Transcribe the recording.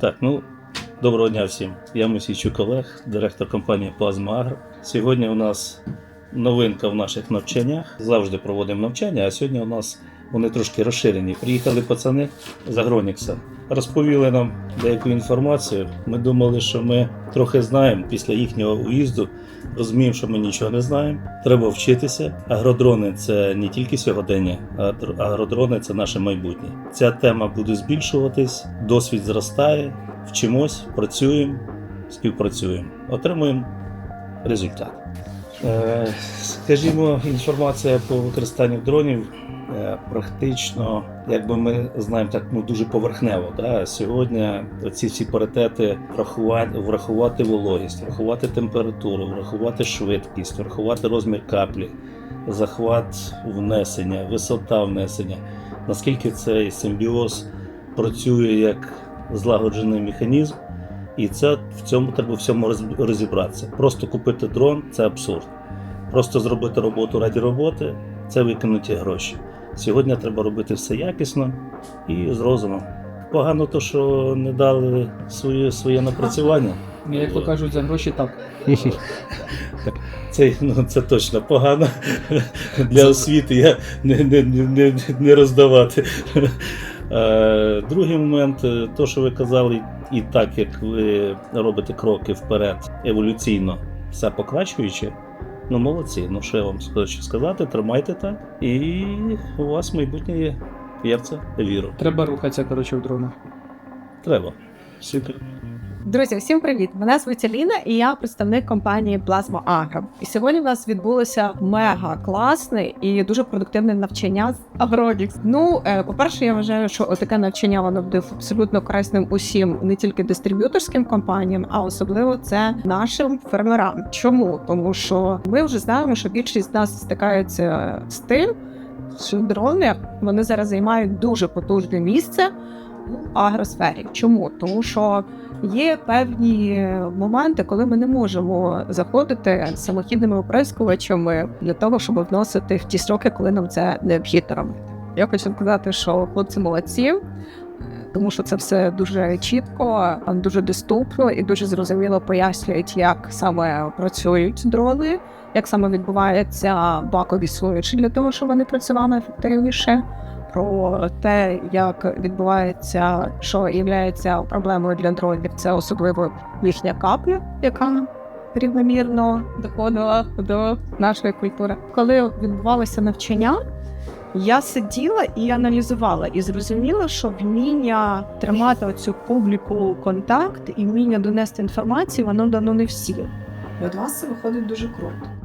Так, ну доброго дня всім. Я Мусійчук Олег, директор компанії Плазма Агро. Сьогодні у нас новинка в наших навчаннях. Завжди проводимо навчання, а сьогодні у нас вони трошки розширені. Приїхали пацани з Агронікса. Розповіли нам деяку інформацію. Ми думали, що ми трохи знаємо після їхнього уїзду. Розуміємо, що ми нічого не знаємо. Треба вчитися. Агродрони це не тільки сьогодення, агродрони це наше майбутнє. Ця тема буде збільшуватись, досвід зростає, вчимось, працюємо, співпрацюємо, отримуємо результат. Е, Скажімо, інформація по використанню дронів практично, якби ми знаємо так ну, дуже поверхнево. Да? Сьогодні ці всі паритети врахувати, врахувати вологість, врахувати температуру, врахувати швидкість, врахувати розмір каплі, захват внесення, висота внесення. Наскільки цей симбіоз працює як злагоджений механізм, і це в цьому треба всьому розібратися. Просто купити дрон це абсурд. Просто зробити роботу раді роботи це викинуті гроші. Сьогодні треба робити все якісно і з розумом. Погано то, що не дали своє, своє напрацювання. Як то кажуть, за гроші так. Це, ну, це точно погано для освіти. Я не, не, не, не роздавати. Е, Другий момент, е, то, що ви казали, і так як ви робите кроки вперед еволюційно, все покращуючи, ну молодці. Ну що я вам хочу сказати, тримайте так, і у вас майбутнє є. Я в це вірю. Треба рухатися, коротше, в дрона. Треба. Супер. Друзі, всім привіт! Мене звуть Аліна і я представник компанії Plasma Agro. І сьогодні в нас відбулося мега класне і дуже продуктивне навчання з Агронікс. Ну, е, по-перше, я вважаю, що таке навчання воно буде абсолютно корисним усім, не тільки дистриб'юторським компаніям, а особливо це нашим фермерам. Чому? Тому що ми вже знаємо, що більшість з нас стикаються з тим, що дрони вони зараз займають дуже потужне місце у агросфері. Чому? Тому що Є певні моменти, коли ми не можемо заходити самохідними оприскувачами для того, щоб вносити в ті строки, коли нам це необхідно робити. Я хочу сказати, що хлопці молодці, тому що це все дуже чітко, дуже доступно і дуже зрозуміло пояснюють, як саме працюють дрони, як саме відбуваються бакові свої для того, щоб вони працювали ефективніше про те, як відбувається, що є проблемою для дронів, це особливо їхня капля, яка рівномірно доходила до нашої культури. Коли відбувалося навчання, я сиділа і аналізувала, і зрозуміла, що вміння тримати оцю публіку контакт і вміння донести інформацію, воно дано не всім. І от вас це виходить дуже круто.